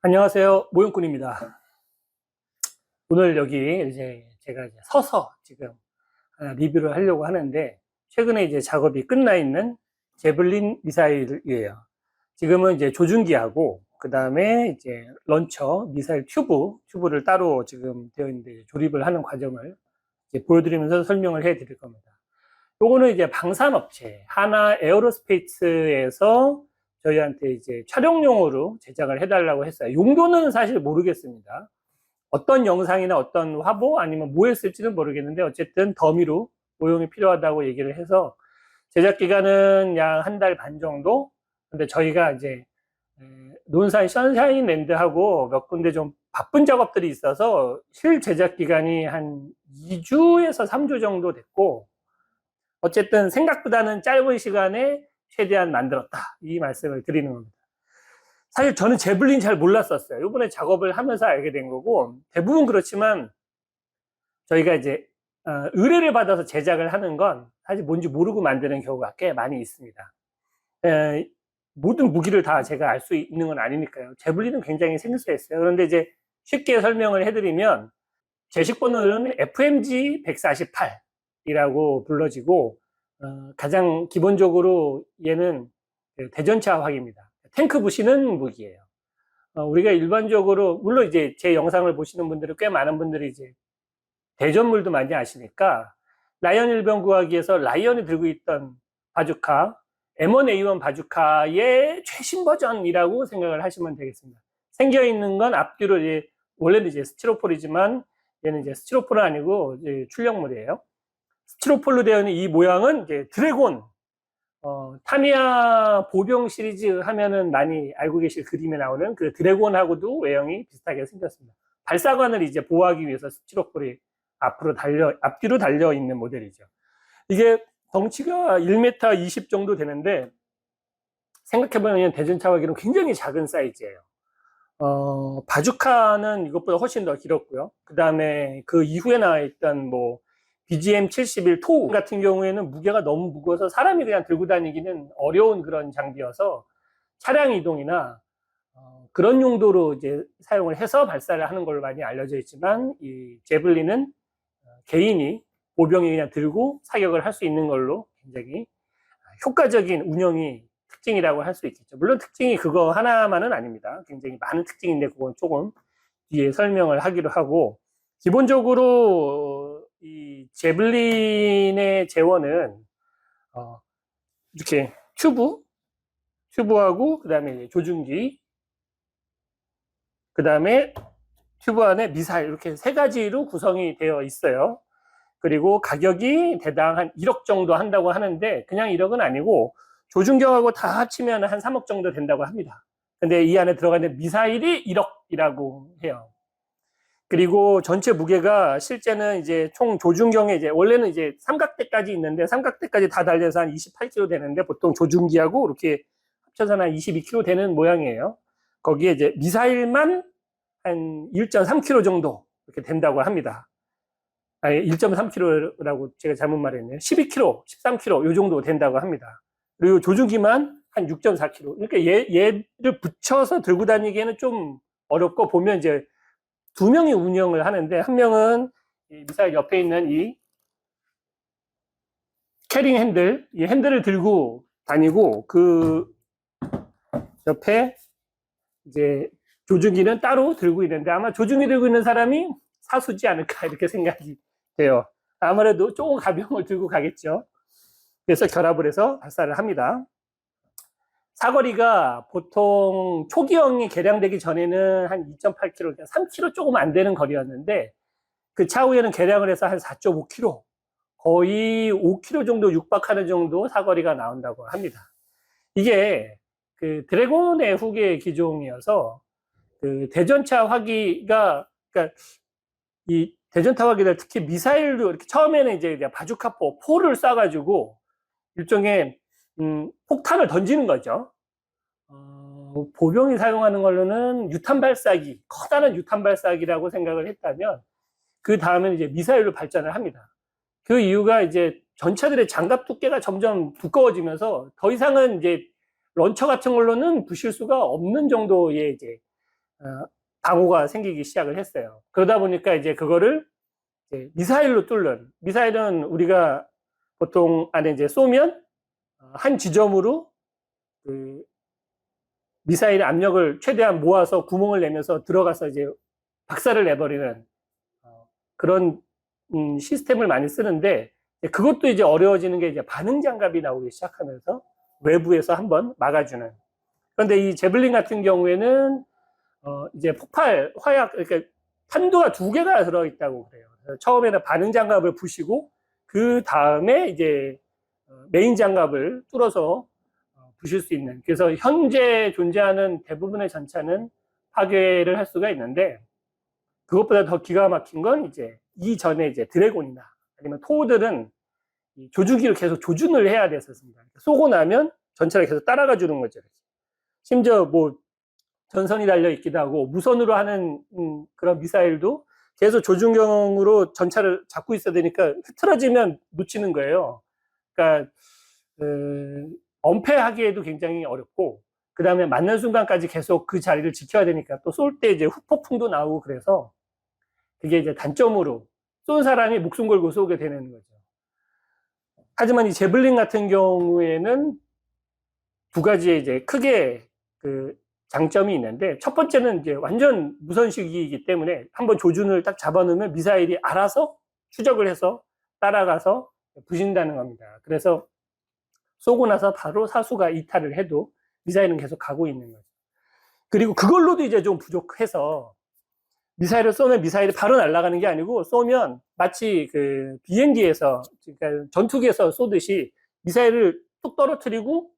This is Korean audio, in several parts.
안녕하세요. 모형꾼입니다. 오늘 여기 이제 제가 이제 서서 지금 하나 리뷰를 하려고 하는데 최근에 이제 작업이 끝나 있는 제블린 미사일이에요. 지금은 이제 조준기하고 그 다음에 이제 런처 미사일 튜브 튜브를 따로 지금 되어 있는데 조립을 하는 과정을 보여드리면서 설명을 해 드릴 겁니다. 요거는 이제 방산업체 하나 에어로스페이스에서 저희한테 이제 촬영용으로 제작을 해달라고 했어요. 용도는 사실 모르겠습니다. 어떤 영상이나 어떤 화보 아니면 뭐 했을지는 모르겠는데 어쨌든 더미로 모형이 필요하다고 얘기를 해서 제작 기간은 약 한 달 반 정도. 근데 저희가 이제 에, 논산 션샤인 랜드하고 몇 군데 좀 바쁜 작업들이 있어서 실 제작 기간이 한 2주에서 3주 정도 됐고 어쨌든 생각보다는 짧은 시간에 최대한 만들었다. 이 말씀을 드리는 겁니다. 사실 저는 제블린 잘 몰랐었어요. 이번에 작업을 하면서 알게 된 거고, 대부분 그렇지만, 저희가 이제, 어, 의뢰를 받아서 제작을 하는 건 사실 뭔지 모르고 만드는 경우가 꽤 많이 있습니다. 에, 모든 무기를 다 제가 알 수 있는 건 아니니까요. 제블린은 굉장히 생소했어요. 그런데 이제 쉽게 설명을 해드리면, 제식 번호는 FMG 148이라고 불러지고, 어, 가장 기본적으로 얘는 그 대전차 화기입니다. 탱크 부시는 무기예요. 어, 우리가 일반적으로 물론 이제 제 영상을 보시는 분들은 꽤 많은 분들이 이제 대전물도 많이 아시니까 라이언 일병 구하기에서 라이언이 들고 있던 바주카 M1A1 바주카의 최신 버전이라고 생각을 하시면 되겠습니다. 생겨 있는 건 앞뒤로 이제 원래는 이제 스티로폴이지만 얘는 이제 스티로폴은 아니고 이제 출력물이에요. 스티로폴로 되어 있는 이 모양은 드래곤, 어, 타미야 보병 시리즈 하면은 많이 알고 계실 그림에 나오는 그 드래곤하고도 외형이 비슷하게 생겼습니다. 발사관을 이제 보호하기 위해서 스티로폴이 앞으로 달려, 앞뒤로 달려 있는 모델이죠. 이게 덩치가 1m 20 정도 되는데 생각해보면 대전차와기는 굉장히 작은 사이즈예요. 어, 바주카는 이것보다 훨씬 더 길었고요. 그 다음에 그 이후에 나와 있던 뭐 BGM 71 토 같은 경우에는 무게가 너무 무거워서 사람이 그냥 들고 다니기는 어려운 그런 장비여서 차량 이동이나 어, 그런 용도로 이제 사용을 해서 발사를 하는 걸로 많이 알려져 있지만 이 제블린은 어, 개인이 보병이 그냥 들고 사격을 할 수 있는 걸로 굉장히 효과적인 운영이 특징이라고 할 수 있겠죠. 물론 특징이 그거 하나만은 아닙니다. 굉장히 많은 특징인데 그건 조금 뒤에 설명을 하기로 하고 기본적으로 이 제블린의 재원은 어, 이렇게 튜브, 튜브하고 그 다음에 조준기, 그 다음에 튜브 안에 미사일 이렇게 세 가지로 구성이 되어 있어요. 그리고 가격이 대당 한 1억 정도 한다고 하는데 그냥 1억은 아니고 조준경하고 다 합치면 한 3억 정도 된다고 합니다. 근데 이 안에 들어가는 미사일이 1억이라고 해요. 그리고 전체 무게가 실제는 이제 총 조준경에 이제 원래는 이제 삼각대까지 있는데 삼각대까지 다 달려서 한 28kg 되는데 보통 조준기하고 이렇게 합쳐서는 한 22kg 되는 모양이에요. 거기에 이제 미사일만 한 1.3kg 정도 이렇게 된다고 합니다. 아니, 1.3kg라고 제가 잘못 말했네요. 12kg, 13kg 요 정도 된다고 합니다. 그리고 조준기만 한 6.4kg. 그러니까 얘, 얘를 붙여서 들고 다니기에는 좀 어렵고 보면 이제 두 명이 운영을 하는데 한 명은 이 미사일 옆에 있는 이 캐링 핸들, 이 핸들을 들고 다니고 그 옆에 이제 조준기는 따로 들고 있는데 아마 조준기 들고 있는 사람이 사수지 않을까 이렇게 생각이 돼요. 아무래도 조금 가벼운 걸 들고 가겠죠. 그래서 결합을 해서 발사를 합니다. 사거리가 보통 초기형이 개량되기 전에는 한 2.8km, 3km 조금 안 되는 거리였는데 그 차후에는 개량을 해서 한 4.5km, 거의 5km 정도 육박하는 정도 사거리가 나온다고 합니다. 이게 그 드래곤의 후계 기종이어서 그 대전차 화기가 그러니까 이 대전차 화기들 특히 미사일도 이렇게 처음에는 이제 바주카포 포를 쏴가지고 일종의 음, 폭탄을 던지는 거죠. 어, 보병이 사용하는 걸로는 유탄 발사기, 커다란 유탄 발사기라고 생각을 했다면 그 다음에는 이제 미사일로 발전을 합니다. 그 이유가 이제 전차들의 장갑 두께가 점점 두꺼워지면서 더 이상은 이제 런처 같은 걸로는 부실 수가 없는 정도의 이제 어, 방호가 생기기 시작을 했어요. 그러다 보니까 이제 그거를 이제 미사일로 뚫는 미사일은 우리가 보통 안에 이제 쏘면 어, 한 지점으로 그 미사일의 압력을 최대한 모아서 구멍을 내면서 들어가서 이제 박살을 내버리는 어, 그런 음, 시스템을 많이 쓰는데 그것도 이제 어려워지는 게 이제 반응 장갑이 나오기 시작하면서 외부에서 한번 막아주는. 그런데 이 제블린 같은 경우에는 어, 이제 폭발 화약 이렇게 탄두가 두 개가 들어있다고 그래요. 처음에는 반응 장갑을 부시고 그 다음에 이제 어, 메인 장갑을 뚫어서 어, 부실 수 있는. 그래서 현재 존재하는 대부분의 전차는 파괴를 할 수가 있는데 그것보다 더 기가 막힌 건 이제 이전에 이제 드래곤이나 아니면 토들은 이 조주기를 계속 조준을 해야 됐었습니다. 쏘고 나면 전차를 계속 따라가 주는 거죠. 심지어 뭐 전선이 달려 있기도 하고 무선으로 하는 음, 그런 미사일도 계속 조준경으로 전차를 잡고 있어야 되니까 흐트러지면 놓치는 거예요. 그러니까 그, 엄폐하기에도 굉장히 어렵고 그 다음에 맞는 순간까지 계속 그 자리를 지켜야 되니까 또 쏠 때 이제 후폭풍도 나오고 그래서 그게 이제 단점으로 쏜 사람이 목숨 걸고 쏘게 되는 거죠. 하지만 이 제블린 같은 경우에는 두 가지의 이제 크게 그 장점이 있는데 첫 번째는 이제 완전 무선식이기 때문에 한번 조준을 딱 잡아놓으면 미사일이 알아서 추적을 해서 따라가서 부신다는 겁니다. 그래서 쏘고 나서 바로 사수가 이탈을 해도 미사일은 계속 가고 있는 거죠. 그리고 그걸로도 이제 좀 부족해서 미사일을 쏘면 미사일이 바로 날아가는 게 아니고 쏘면 마치 그 비행기에서 그러니까 전투기에서 쏘듯이 미사일을 뚝 떨어뜨리고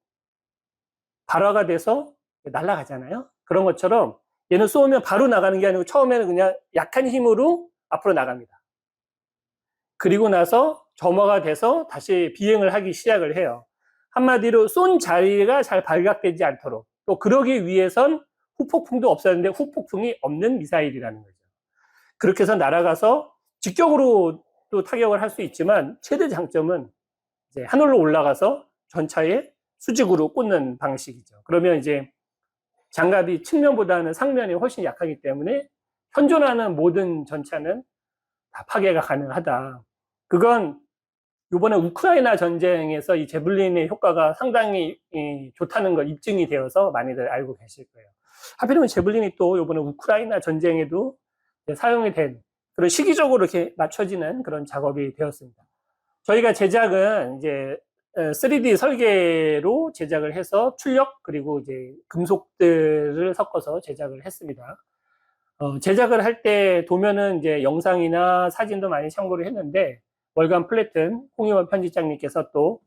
발화가 돼서 날아가잖아요. 그런 것처럼 얘는 쏘면 바로 나가는 게 아니고 처음에는 그냥 약한 힘으로 앞으로 나갑니다. 그리고 나서 점화가 돼서 다시 비행을 하기 시작을 해요. 한마디로 쏜 자리가 잘 발각되지 않도록 또 그러기 위해선 후폭풍도 없었는데 후폭풍이 없는 미사일이라는 거죠. 그렇게 해서 날아가서 직격으로 또 타격을 할 수 있지만 최대 장점은 이제 하늘로 올라가서 전차에 수직으로 꽂는 방식이죠. 그러면 이제 장갑이 측면보다는 상면이 훨씬 약하기 때문에 현존하는 모든 전차는 다 파괴가 가능하다. 그건 이번에 우크라이나 전쟁에서 이 제블린의 효과가 상당히 좋다는 걸 입증이 되어서 많이들 알고 계실 거예요. 하필이면 제블린이 또 이번에 우크라이나 전쟁에도 사용이 된 그런 시기적으로 이렇게 맞춰지는 그런 작업이 되었습니다. 저희가 제작은 이제 3D 설계로 제작을 해서 출력 그리고 이제 금속들을 섞어서 제작을 했습니다. 어, 제작을 할 때 도면은 이제 영상이나 사진도 많이 참고를 했는데 월간 플래튼 홍의원 편집장님께서 또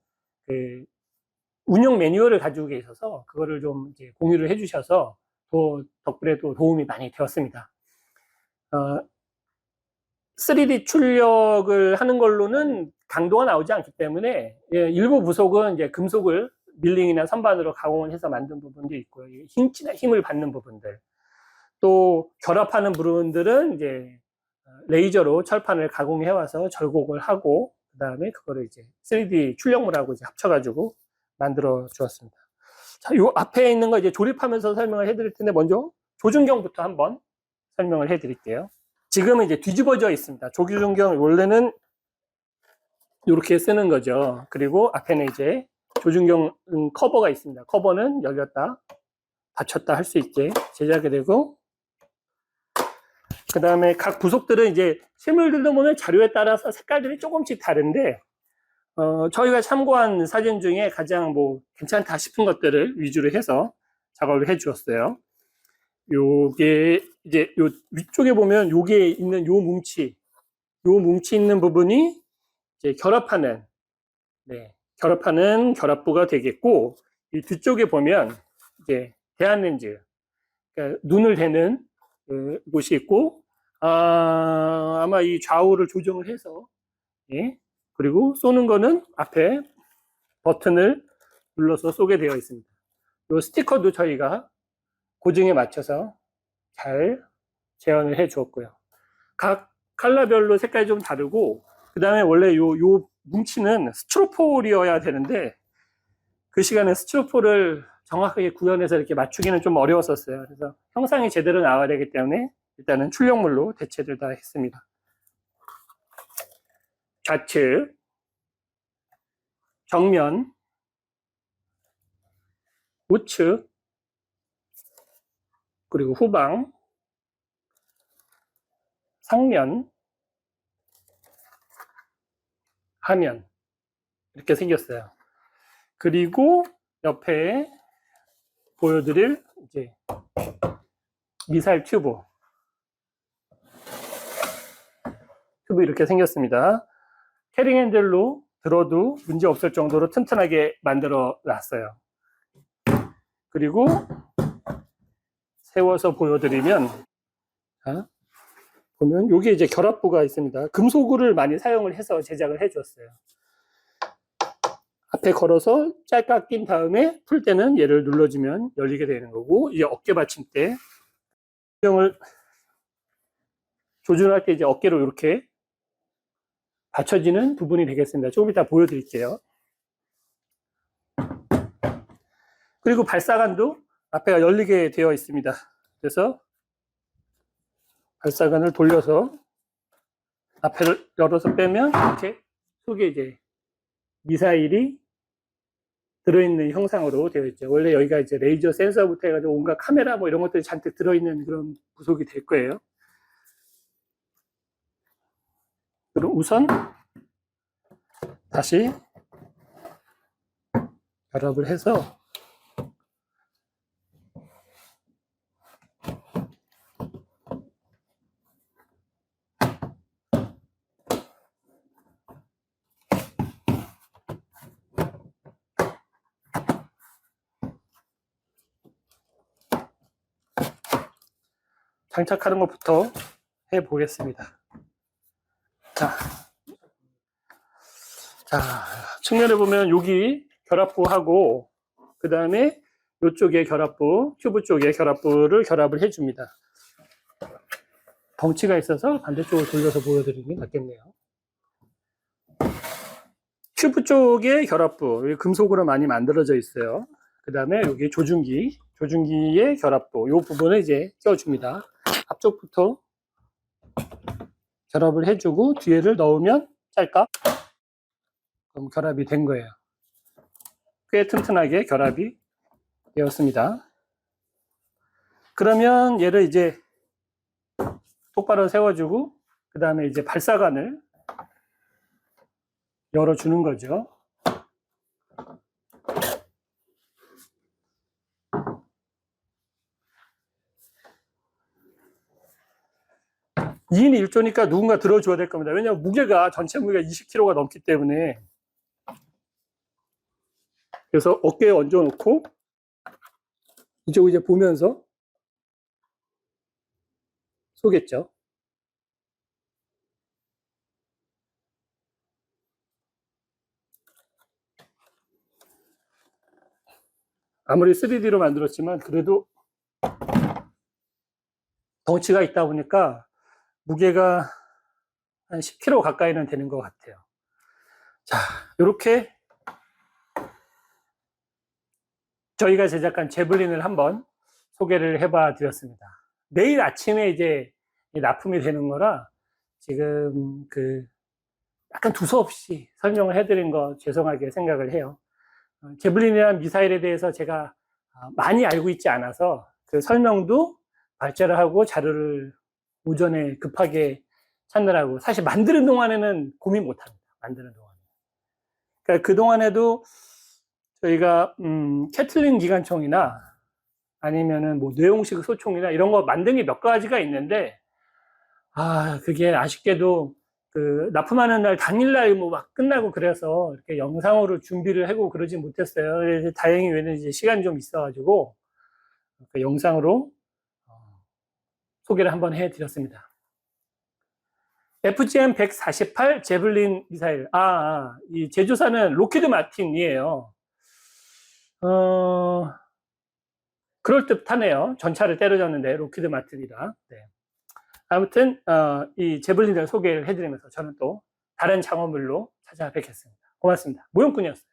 그 운영 매뉴얼을 가지고 계셔서 그거를 좀 이제 공유를 해주셔서 또 덕분에 또 도움이 많이 되었습니다. 어, 3D 출력을 하는 걸로는 강도가 나오지 않기 때문에 예, 일부 부속은 이제 금속을 밀링이나 선반으로 가공을 해서 만든 부분도 있고요. 힘, 힘을 받는 부분들. 또 결합하는 부분들은 이제 레이저로 철판을 가공해 와서 절곡을 하고 그 다음에 그거를 이제 3D 출력물하고 이제 합쳐가지고 만들어 주었습니다. 자, 요 앞에 있는 거 이제 조립하면서 설명을 해드릴 텐데 먼저 조준경부터 한번 설명을 해드릴게요. 지금은 이제 뒤집어져 있습니다. 조준경 원래는 이렇게 쓰는 거죠. 그리고 앞에는 이제 조준경 커버가 있습니다. 커버는 열렸다, 닫혔다 할 수 있게 제작이 되고 그 다음에 각 부속들은 이제 실물들도 보면 자료에 따라서 색깔들이 조금씩 다른데 어, 저희가 참고한 사진 중에 가장 뭐 괜찮다 싶은 것들을 위주로 해서 작업을 해 주었어요. 요게 이제 요 위쪽에 보면 요게 있는 요 뭉치, 요 뭉치 있는 부분이 이제 결합하는 네, 결합하는 결합부가 되겠고 이 뒤쪽에 보면 이제 대한 렌즈, 그러니까 눈을 대는 그 곳이 있고 아, 아마 이 좌우를 조정을 해서 예, 그리고 쏘는 거는 앞에 버튼을 눌러서 쏘게 되어 있습니다. 이 스티커도 저희가 고증에 맞춰서 잘 재현을 해 주었고요. 각 칼라별로 색깔이 좀 다르고 그 다음에 원래 요, 요 뭉치는 스트로폴이어야 되는데 그 시간에 스트로폴을 정확하게 구현해서 이렇게 맞추기는 좀 어려웠었어요. 그래서 형상이 제대로 나와야 되기 때문에 일단은 출력물로 대체를 다 했습니다. 좌측, 정면, 우측, 그리고 후방, 상면, 하면 이렇게 생겼어요. 그리고 옆에 보여드릴 이제 미사일 튜브 튜브 이렇게 생겼습니다. 캐링 핸들로 들어도 문제 없을 정도로 튼튼하게 만들어 놨어요. 그리고 세워서 보여드리면 자, 보면 여기 이제 결합부가 있습니다. 금속을 많이 사용을 해서 제작을 해주었어요. 앞에 걸어서 짧게 낀 다음에 풀 때는 얘를 눌러주면 열리게 되는 거고 이제 어깨 받침대 수영을 조준할 때 이제 어깨로 이렇게 받쳐지는 부분이 되겠습니다. 조금 이따 보여드릴게요. 그리고 발사관도 앞에가 열리게 되어 있습니다. 그래서 발사관을 돌려서 앞에를 열어서 빼면 이렇게 속에 이제 미사일이 들어있는 형상으로 되어 있죠. 원래 여기가 이제 레이저 센서부터 해가지고 온갖 카메라 뭐 이런 것들이 잔뜩 들어있는 그런 구속이 될 거예요. 그럼 우선 다시 결합을 해서 장착하는 것부터 해 보겠습니다. 자, 자, 측면에 보면 여기 결합부하고 그 다음에 이쪽에 결합부, 튜브 쪽에 결합부를 결합을 해줍니다. 덩치가 있어서 반대쪽으로 돌려서 보여드리는 게 낫겠네요. 튜브 쪽에 결합부, 금속으로 많이 만들어져 있어요. 그 다음에 여기 조준기, 조준기의 결합부, 이 부분을 이제 껴줍니다. 앞쪽부터 결합을 해주고 뒤에를 넣으면 짤까? 그럼 결합이 된 거예요. 꽤 튼튼하게 결합이 되었습니다. 그러면 얘를 이제 똑바로 세워주고 그 다음에 이제 발사관을 열어주는 거죠. 이인 1조니까 누군가 들어줘야 될 겁니다. 왜냐하면 무게가, 전체 무게가 20kg가 넘기 때문에. 그래서 어깨에 얹어놓고, 이쪽 이제 보면서 쏘겠죠. 아무리 3D로 만들었지만, 그래도 덩치가 있다 보니까 무게가 한 10kg 가까이는 되는 것 같아요. 자, 이렇게 저희가 제작한 제블린을 한번 소개를 해봐 드렸습니다. 내일 아침에 이제 납품이 되는 거라 지금 그 약간 두서없이 설명을 해드린 거 죄송하게 생각을 해요. 어, 제블린이라는 미사일에 대해서 제가 어, 많이 알고 있지 않아서 그 설명도 발제를 하고 자료를 오전에 급하게 찾느라고 사실 만드는 동안에는 고민 못 합니다. 만드는 동안에. 그러니까 그 동안에도 저희가 음, 캐틀린 기관총이나 아니면은 뭐 뇌홍식 소총이나 이런 거 만든 게 몇 가지가 있는데 아 그게 아쉽게도 그 납품하는 날 당일날 뭐 막 끝나고 그래서 이렇게 영상으로 준비를 하고 그러지 못했어요. 다행히 왜냐면 이제 시간이 좀 있어가지고 그 영상으로 소개를 한번 해드렸습니다. FGM 148 제블린 미사일. 아, 아, 이 제조사는 로키드 마틴이에요. 어, 그럴듯하네요. 전차를 때려줬는데, 로키드 마틴이다. 네. 아무튼, 어, 이 제블린을 소개를 해드리면서 저는 또 다른 장어물로 찾아뵙겠습니다. 고맙습니다. 모형꾼이었어요.